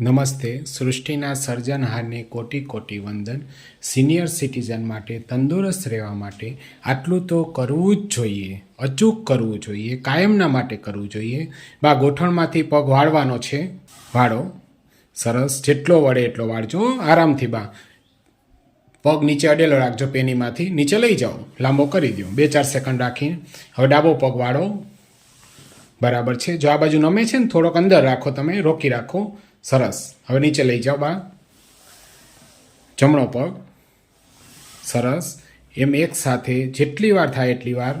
નમસ્તે, સૃષ્ટિના સર્જનહારને કોટી કોટી વંદન. સિનિયર સિટીઝન માટે, તંદુરસ્ત રહેવા માટે આટલું તો કરવું જ જોઈએ. અચૂક કરવું જોઈએ, કાયમના માટે કરવું જોઈએ. બા, ગોઠણમાંથી પગ વાળવાનો છે. વાળો. સરસ. જેટલો વળે એટલો વાળજો. આરામથી બા. પગ નીચે અડેલો રાખજો પેનીમાંથી. નીચે લઈ જાઓ. લાંબો કરી દો બે, ચાર સેકન્ડ રાખીને. હવે ડાબો પગ વાળો. બરાબર છે. જો આ બાજુ નમે છે ને, થોડોક અંદર રાખો તમે. રોકી રાખો. સરસ. હવે નીચે લઈ જાઓ બા. જમણો પગ. સરસ. એમ એક સાથે જેટલી વાર થાય એટલી વાર.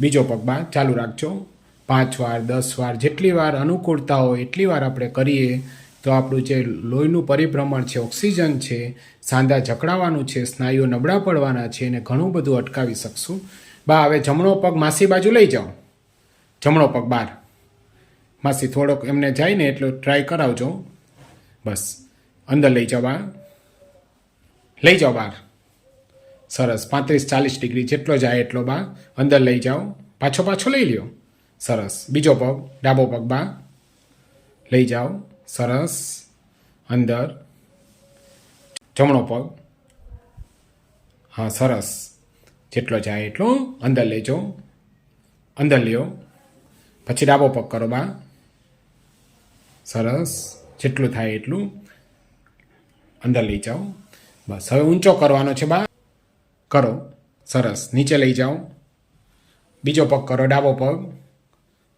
બીજો પગ બા, ચાલુ રાખજો. પાંચ વાર, દસ વાર, જેટલી વાર અનુકૂળતા હોય એટલી વાર આપણે કરીએ, તો આપણું જે લોહીનું પરિભ્રમણ છે, ઓક્સિજન છે, સાંધા જકડાવાનું છે, સ્નાયુઓ નબળા પડવાના છે, એને ઘણું બધું અટકાવી શકશું. બા, હવે જમણો પગ માસી બાજુ લઈ જાઓ. જમણો પગ બહાર. માસી થોડોક એમને જાય ને એટલો ટ્રાય કરાવજો. બસ, અંદર લઈ જાઓ બહાર લઈ જાઓ બહાર સરસ, પાંત્રીસ ચાલીસ ડિગ્રી જેટલો જાય એટલો બા. અંદર લઈ જાઓ. પાછો પાછો લઈ લ્યો. સરસ. બીજો પગ, ડાબો પગ બા. લઈ જાઓ. સરસ. અંદર. જમણો પગ. હા, સરસ. જેટલો જાય એટલો અંદર લેજો અંદર લ્યો. પછી ડાબો પગ કરો બા. સરસ. જેટલું થાય એટલું અંદર લઈ જાઓ. બસ હવે ઊંચો કરવાનો છે બા. કરો. સરસ. નીચે લઈ જાઓ. બીજો પગ કરો ડાબો પગ.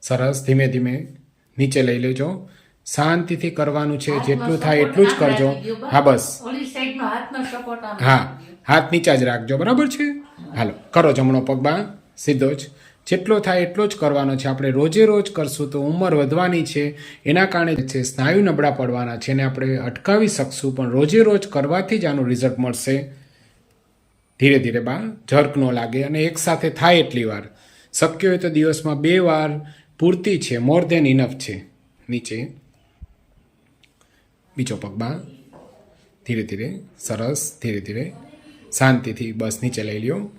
સરસ. ધીમે ધીમે નીચે લઈ લેજો. શાંતિથી કરવાનું છે. જેટલું થાય એટલું જ કરજો. હા બસ. હા. હાથ નીચા જ રાખજો. બરાબર છે? હાલો. કરો જમણો પગ બા. સીધો જ. જેટલો થાય એટલો જ કરવાનો છે. આપણે રોજે રોજ કરશું તો ઉંમર વધવાની છે. એના કારણે છે, સ્નાયુ નબળા પડવાના છે. એને આપણે અટકાવી શકશું, પણ રોજે રોજ કરવાથી જ આનું રિઝલ્ટ મળશે. ધીરે ધીરે બા, જર્ક ન લાગે અને એકસાથે થાય એટલી વાર. શક્ય હોય તો દિવસમાં બે વાર પૂરતી છે. મોર દેન ઇનફ છે. નીચે. બીજો પગ બા. ધીરે ધીરે, સરસ, ધીરે ધીરે. શાંતિથી બસ નીચે લઈ લ્યો.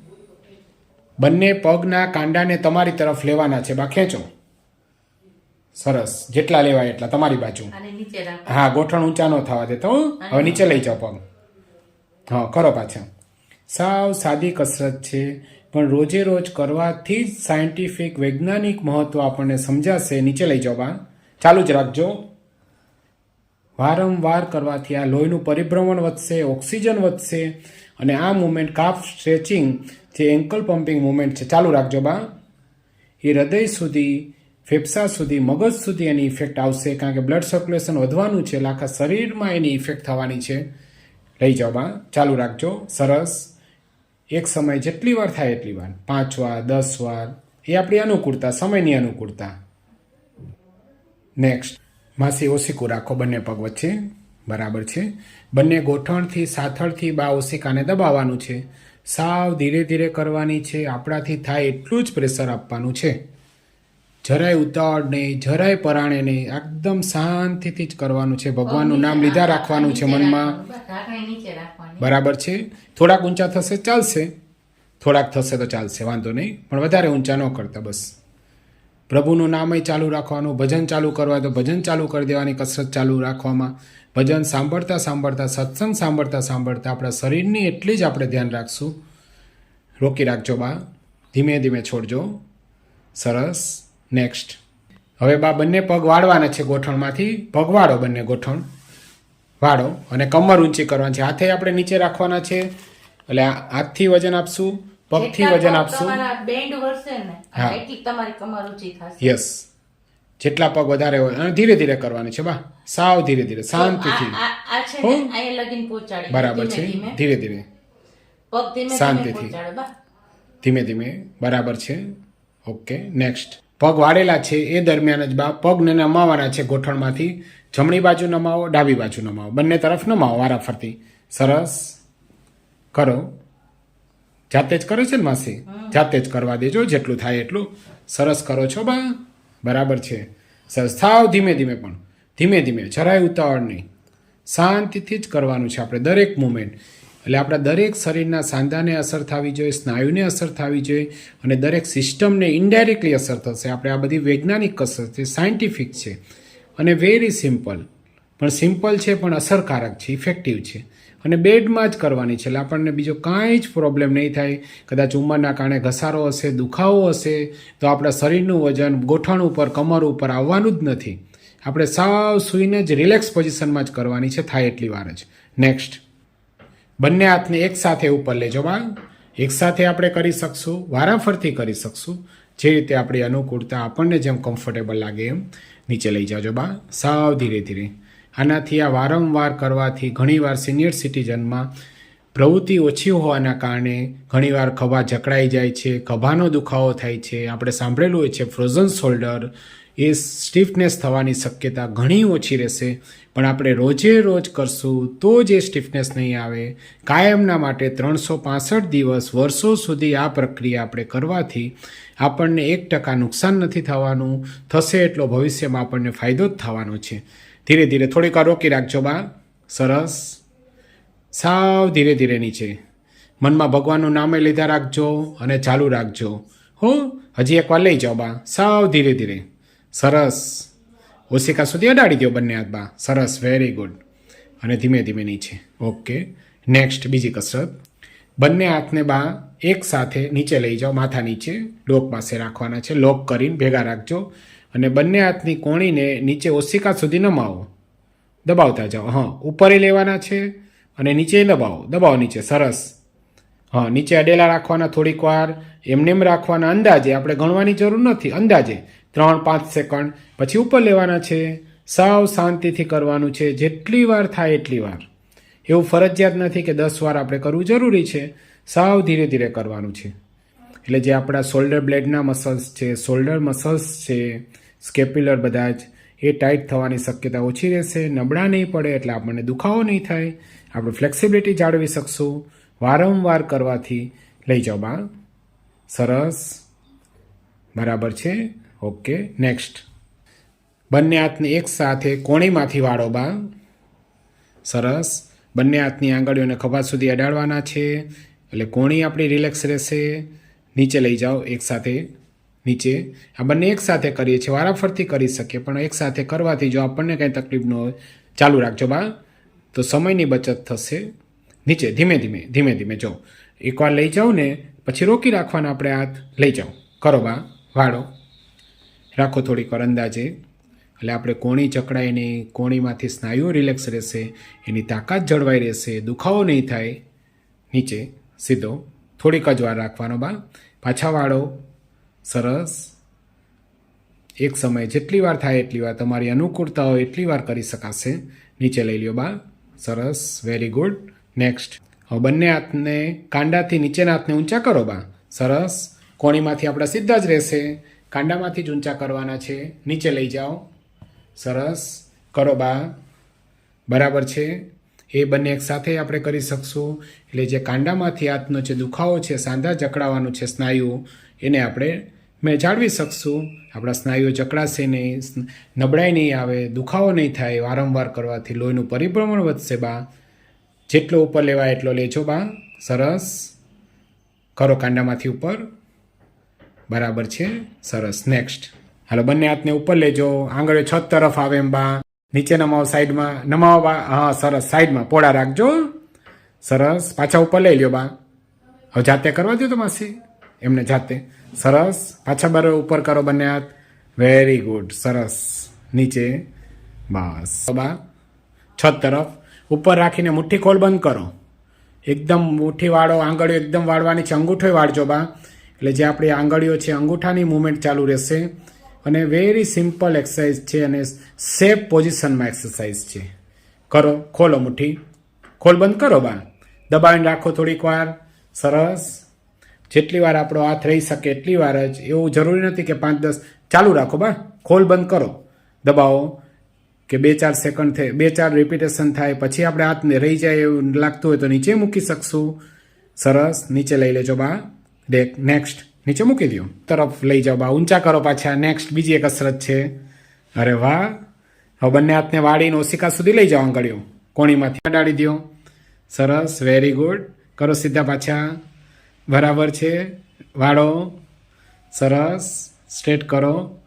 બંને પગના કાંડાને તમારી તરફ લેવાના છે. બા ખેંચો. સરસ. જેટલા લેવાય એટલા. તમારી બાજુ. હા ગોઠણ ઊંચા ન થવા દેતો. હવે નીચે લઈ જાઓ પગ. હા કરો પાછા. સાવ સાદી કસરત છે પણ રોજે રોજ કરવાથી જ સાયન્ટિફિક વૈજ્ઞાનિક મહત્વ આપણને સમજાશે. નીચે લઈ જાઓ બા. ચાલુ જ રાખજો. વારંવાર કરવાથી આ લોહીનું પરિભ્રમણ વધશે ઓક્સિજન વધશે અને આ મુમેન્ટ કાફ સ્ટ્રેચિંગ જે એન્કલ પમ્પિંગ મુમેન્ટ છે, ચાલુ રાખજો બા. એ હૃદય સુધી, ફેફસા સુધી, મગજ સુધી એની ઇફેક્ટ આવશે, કારણ કે બ્લડ સર્ક્યુલેશન વધવાનું છે, એટલે આખા શરીરમાં એની ઇફેક્ટ થવાની છે. લઈ જાઓ બા, ચાલુ રાખજો, સરસ. એક સમય જેટલી વાર થાય એટલી વાર. પાંચ વાર, દસ વાર, એ આપણી અનુકૂળતા, સમયની અનુકૂળતા. નેક્સ્ટ માસી ઓસિકું રાખો, બંને પગ વચ્ચે. બરાબર છે. બંને ગોઠણથી, સાથળથી બા ઓસિકાને દબાવવાનું છે. સાવ ધીરે ધીરે કરવાની છે આપણાથી થાય એટલું જ પ્રેશર આપવાનું છે. જરાય ઉતાવળ નહીં જરાય પરાણે નહીં એકદમ શાંતિથી જ કરવાનું છે. ભગવાનનું નામ લીધા રાખવાનું છે મનમાં. બરાબર છે. થોડાક ઊંચા થશે ચાલશે. થોડાક થશે તો ચાલશે વાંધો નહીં. પણ વધારે ઊંચા ન કરતા બસ. પ્રભુનું નામય ચાલુ રાખવાનું, ભજન ચાલુ કરવા તો ભજન ચાલુ કરી દેવાની, કસરત ચાલુ રાખવામાં. ભજન સાંભળતા સાંભળતા, સત્સંગ સાંભળતા સાંભળતા આપણા શરીરની એટલી જ આપણે ધ્યાન રાખશું. રોકી રાખજો બા. ધીમે ધીમે છોડજો. સરસ. નેક્સ્ટ હવે બા બંને પગ વાળવાના છે ગોઠણમાંથી. પગ વાળો બંને ગોઠણ. વાળો અને કમર ઊંચી કરવાની છે. હાથે આપણે નીચે રાખવાના છે. એટલે હાથથી વજન આપશું. પગથી વજન આપશું. બેન્ડ વળશે ને હા. એટલી તમારી કમર ઊંચી થશે. યસ જેટલા પગ વધારે હોય અને ધીરે ધીરે કરવાની છે બા. સાવ ધીરે ધીરે શાંતિથી. આ- આ- આ છે હો? ને અહીંયા લગીન પહોંચાડી. બરાબર છે. ધીમે. ધીમે. ધીરે ધીરે. પગ ધીમે શાંતિથી. ધીમે ધીમે. બરાબર છે. Okay next. પગ વાળેલા છે એ દરમિયાન જ બા પગને નમાવાના છે ગોઠણમાંથી. જમણી બાજુ નમાવો ડાબી બાજુ નમાવો. બંને તરફ નમાવો વારાફરતી. સરસ. કરો. જાતે જ કરે છે ને માસી? જાતે જ કરવા દેજો જેટલું થાય એટલું. સરસ કરો છો બા. બરાબર છે. સરસ. થાવ ધીમે ધીમે પણ. ધીમે ધીમે. જરાય ઉતાવળ નહીં. શાંતિથી જ કરવાનું છે આપણે દરેક મુમેન્ટ એટલે આપણા દરેક શરીરના સાંધાને અસર થવી જોઈએ સ્નાયુને અસર થવી જોઈએ અને દરેક સિસ્ટમને ઇન્ડાયરેક્ટલી અસર થશે. આપણે આ બધી વૈજ્ઞાનિક કસરત છે સાયન્ટિફિક છે. અને વેરી સિમ્પલ પણ સિમ્પલ છે પણ અસરકારક છે ઇફેક્ટિવ છે. અને બેડમાં જ કરવાની છે. એટલે આપણને બીજો કાંઈ જ પ્રોબ્લેમ નહીં થાય. કદાચ ઉંમરના કારણે ઘસારો હશે, દુખાવો હશે, તો આપણા શરીરનું વજન ગોઠણ ઉપર, કમર ઉપર આવવાનું જ નથી. આપણે સાવ સૂઈને જ રિલેક્સ પોઝિશનમાં જ કરવાની છે. થાય એટલી વાર જ. નેક્સ્ટ બંને હાથને એકસાથે ઉપર લેજો બા. એકસાથે આપણે કરી શકશું, વારાફરતી કરી શકશું. જે રીતે આપણી અનુકૂળતા આપણને જેમ કમ્ફર્ટેબલ લાગે એમ નીચે લઈ જાજો બા. સાવ ધીરે ધીરે. આનાથી આ વારંવાર કરવાથી ઘણીવાર સિનિયર સિટીઝનમાં પ્રવૃત્તિ ઓછી હોવાના કારણે ઘણીવાર ખભા જકડાઈ જાય છે, ખભાનો દુખાવો થાય છે. આપણે સાંભળેલું હોય છે ફ્રોઝન શોલ્ડર એ સ્ટીફનેસ થવાની શક્યતા ઘણી ઓછી રહેશે. પણ આપણે રોજે રોજ કરશું તો જ એ સ્ટીફનેસ નહીં આવે. કાયમના માટે ત્રણસો પાસઠ દિવસ વર્ષો સુધી આ પ્રક્રિયા આપણે કરવાથી આપણને એક ટકા નુકસાન નથી થવાનું. થશે એટલો ભવિષ્યમાં આપણને ફાયદો જ થવાનો છે. ધીરે ધીરે થોડીક વાર રોકી રાખજો બા. સરસ. સાવ ધીરે ધીરે નીચે. મનમાં ભગવાનનું નામે લીધા રાખજો અને ચાલુ રાખજો. હો, હજી એકવાર લઈ જાઓ બા. સાવ ધીરે ધીરે. સરસ. ઓશિકા સુધી અડાડી દો બંને હાથ બા. સરસ વેરી ગુડ અને ધીમે ધીમે નીચે. ઓકે નેક્સ્ટ બીજી કસરત. બંને હાથને બા એક સાથે નીચે લઈ જાઓ. માથા નીચે. લોક પાસે રાખવાના છે. લોક કરીને ભેગા રાખજો. અને બંને હાથની કોણીને નીચે ઓશિકા સુધી નમાવો. દબાવતા જાઓ. હા, ઉપરે લેવાના છે અને નીચે દબાવો. દબાવો નીચે. સરસ. હા, નીચે અડેલા રાખવાના થોડીક વાર. એમને એમ રાખવાના અંદાજે. આપણે ગણવાની જરૂર નથી. અંદાજે. ત્રણ, પાંચ સેકન્ડ. પછી ઉપર લેવાના છે. સાવ શાંતિથી કરવાનું છે. જેટલી વાર થાય એટલી વાર. એવું ફરજિયાત નથી કે દસ વાર આપણે કરવું જરૂરી છે. સાવ ધીરે ધીરે કરવાનું છે. એટલે જે આપણા શોલ્ડર બ્લેડના મસલ્સ છે શોલ્ડર મસલ્સ છે સ્કેપ્યુલર બધા જ એ ટાઈટ થવાની શક્યતા ઓછી રહેશે, નબળા નહીં પડે એટલે આપણને દુખાવો નહીં થાય. આપણે ફ્લેક્સિબિલિટી જાળવી શકશું. વારંવાર કરવાથી લઈ જાઓ બા. સરસ. બરાબર છે? Okay, next. બંને હાથને એક સાથે કોણીમાંથી વાળો બા. સરસ. બંને હાથની આંગળીઓને ખભા સુધી અડાડવાના છે. એટલે કોણી આપણી રિલેક્સ રહેશે. નીચે લઈ જાઓ એક સાથે. નીચે આ બંને એક સાથે કરીએ છીએ, વારાફરતી કરી શકીએ, પણ એક સાથે કરવાથી જો આપણને કંઈ તકલીફ ન હોય, ચાલુ રાખજો બા. તો સમયની બચત થશે. નીચે, ધીમે ધીમે ધીમે ધીમે, જો. એકવાર લઈ જાઓ ને, પછી રોકી રાખવાના આપણે હાથ લઈ જાઓ. કરો બા, વાળો. રાખો થોડીક વાર અંદાજે. એટલે આપણે કોણી ચકડાય નહીં, કોણીમાંથી સ્નાયુઓ રિલેક્સ રહેશે, એની તાકાત જળવાઈ રહેશે, દુખાવો નહીં થાય. નીચે, સીધો, થોડીક જ વાર રાખવાનો બા. પાછા વાળો. સરસ. એક સમયે જેટલી વાર થાય એટલી વાર તમારી અનુકૂળતા હોય એટલી વાર કરી શકાશે. નીચે લઈ લ્યો બા સરસ. વેરી ગુડ નેક્સ્ટ હવે બંને હાથને, કાંડાથી નીચેના હાથને ઊંચા કરો બા સરસ. કોણીમાંથી આપણા સીધા જ રહેશે. કાંડામાંથી જ ઊંચા કરવાના છે. નીચે લઈ જાઓ. સરસ. કરો બા બરાબર છે. એ બંને એક સાથે આપણે કરી શકશું. એટલે જે કાંડામાંથી હાથનો જે દુખાવો છે, સાંધા જકડાવાનું છે, સ્નાયુ, એને આપણે મેં જાળવી શકશું. આપણા સ્નાયુઓ ચકડાશે નહીં નબળાઈ નહીં આવે, દુખાવો નહીં થાય, વારંવાર કરવાથી લોહીનું પરિભ્રમણ વધશે બા. જેટલો ઉપર લેવાય એટલો લેજો બા. સરસ. કરો કાંડામાંથી ઉપર. બરાબર છે. સરસ. નેક્સ્ટ હાલો, બંને હાથને ઉપર લેજો. આંગળે છત તરફ આવે એમ બા. નીચે નમાવો, સાઈડમાં. નમાવો બા. હા, સરસ. સાઈડમાં. પોળા રાખજો. સરસ. પાછા ઉપર લઈ લ્યો બા. હવે જાતે કરવા દો તો માસી. એમને જાતે. સરસ. પાછા બરાબર ઉપર કરો બંને હાથ વેરી ગુડ સરસ. નીચે. બસ. બા. છત તરફ. ઉપર રાખીને મુઠ્ઠી ખોલ બંધ કરો. એકદમ મુઠ્ઠી વાળો આંગળીઓ એકદમ વાળવાની છે. અંગૂઠો વાળજો બા. એટલે જે આપણી આંગળીઓ છે, અંગૂઠાની મુવમેન્ટ ચાલુ રહેશે. અને વેરી સિમ્પલ એક્સરસાઇઝ છે અને સેફ પોઝિશનમાં એક્સરસાઇઝ છે. કરો. ખોલો મુઠ્ઠી. ખોલ બંધ કરો બા. દબાવીને રાખો થોડીક વાર. સરસ. જેટલી વાર આપણો હાથ રહી શકે એટલી વાર જ એવું જરૂરી નથી કે પાંચ, દસ, ચાલુ રાખો, બા. ખોલ બંધ કરો. દબાવો. કે બે, ચાર સેકન્ડ થાય બે, ચાર રિપીટેશન થાય, પછી આપણે હાથને રહી જાય એવું લાગતું હોય તો નીચે મૂકી શકશું. સરસ. નીચે લઈ લેજો, બા. ડેક નેક્સ્ટ નીચે મૂકી દો તરફ લઈ જાઓ, બા. ઊંચા કરો પાછા. નેક્સ્ટ બીજી એક કસરત છે. અરે વાહ. હવે બંને હાથને વાળીને ઓશિકા સુધી લઈ જાઓ આંગળીઓ. કોણીમાંથી અડાડી દો સરસ. વેરી ગુડ કરો સીધા પાછા. બરાબર છે? વાળો, સરસ. સ્ટ્રેટ કરો.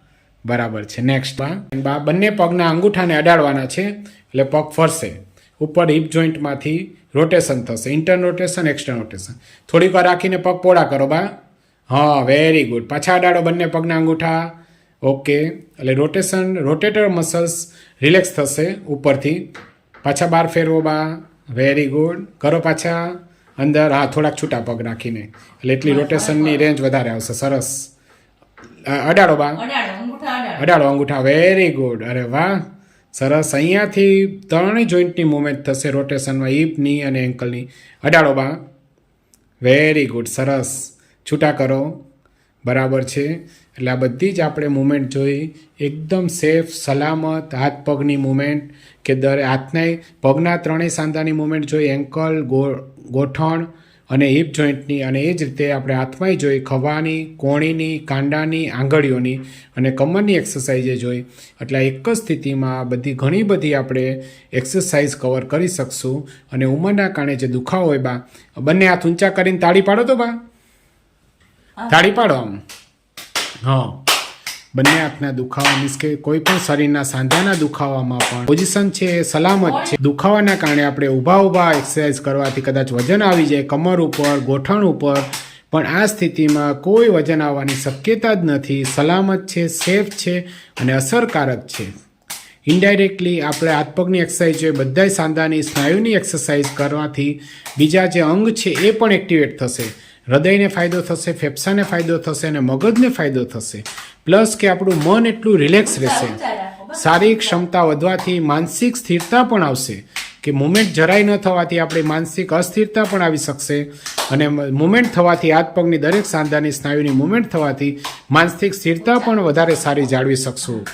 બરાબર છે. નેક્સ્ટ બા બા, બંને પગના અંગૂઠાને અડાડવાના છે, એટલે પગ ફરશે. ઉપર હિપ જોઈન્ટમાંથી રોટેશન થશે. ઇન્ટર્ન રોટેશન એક્સટર્ન રોટેશન થોડીક વાર રાખીને પગ પોળા કરો, બા. હા વેરી ગુડ પાછા અડાડો બંને પગના અંગૂઠા. ઓકે. એટલે રોટેશન રોટેટર મસલ્સ રિલેક્સ થશે ઉપરથી. પાછા બહાર ફેરવો, બા. વેરી ગુડ કરો પાછા. અંદર હા થોડાક છૂટા પગ રાખીને. એટલે એટલી રોટેશનની રેન્જ વધારે આવશે સરસ. અડાડો બા. અડાડો અંગૂઠા અડાડો. અડાડો અંગૂઠા વેરી ગુડ અરે વાહ. સરસ. અહીંયાથી ત્રણેય જોઈન્ટની મુવમેન્ટ થશે રોટેશનમાં હિપની અને એન્કલની અડાડો બા. વેરી ગુડ સરસ. છૂટા કરો. બરાબર છે? એટલે આ બધી જ આપણે મુમેન્ટ જોઈ. એકદમ સેફ સલામત હાથ પગની મુમેન્ટ કે દર હાથના પગના ત્રણેય સાંધાની મુમેન્ટ જોઈ એન્કલ ગો, ગોઠણ અને હિપ જોઈન્ટની અને એ જ રીતે આપણે હાથમાંય જોઈ ખભાની કોણીની, કાંડાની, આંગળીઓની અને કમરની એક્સરસાઇઝે જોઈ. એટલે એક જ સ્થિતિમાં બધી ઘણી બધી આપણે એક્સરસાઇઝ કવર કરી શકશું. અને ઉંમરના કારણે જે દુખાવો હોય બા, બંને હાથ ઊંચા કરીને તાળી પાડો તો બા. તાળી પાડો આમ. હા. બંને હાથના દુખાવા મીન્સ કે કોઈ પણ શરીરના સાંધાના દુખાવામાં પણ પોઝિશન છે એ સલામત છે. દુખાવાના કારણે આપણે ઊભા ઊભા એક્સરસાઇઝ કરવાથી કદાચ વજન આવી જાય, કમર ઉપર, ગોઠણ ઉપર. પણ આ સ્થિતિમાં કોઈ વજન આવવાની શક્યતા જ નથી. સલામત છે સેફ છે અને અસરકારક છે. ઇનડાયરેક્ટલી આપણે હાથ પગની એક્સરસાઇઝ જોઈએ, બધાય સાંધાની સ્નાયુની એક્સરસાઇઝ કરવાથી બીજા જે અંગ છે એ પણ એક્ટિવેટ થશે. હૃદયને ફાયદો થશે ફેફસાને ફાયદો થશે અને મગજને ફાયદો થશે. પ્લસ કે આપણું મન એટલું રિલેક્સ રહેશે. શારીરિક ક્ષમતા વધવાથી માનસિક સ્થિરતા પણ આવશે. કે મુમેન્ટ જરાય ન થવાથી આપણે માનસિક અસ્થિરતા પણ આવી શકશે. અને મુમેન્ટ થવાથી હાથ પગની દરેક સાંધાની સ્નાયુની મુમેન્ટ થવાથી માનસિક સ્થિરતા પણ વધારે સારી જાળવી શકશું.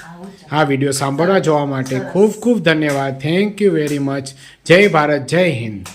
આ વીડિયો સાંભળવા જોવા માટે ખૂબ ખૂબ ધન્યવાદ. થેન્ક યુ વેરી મચ જય ભારત જય હિન્દ.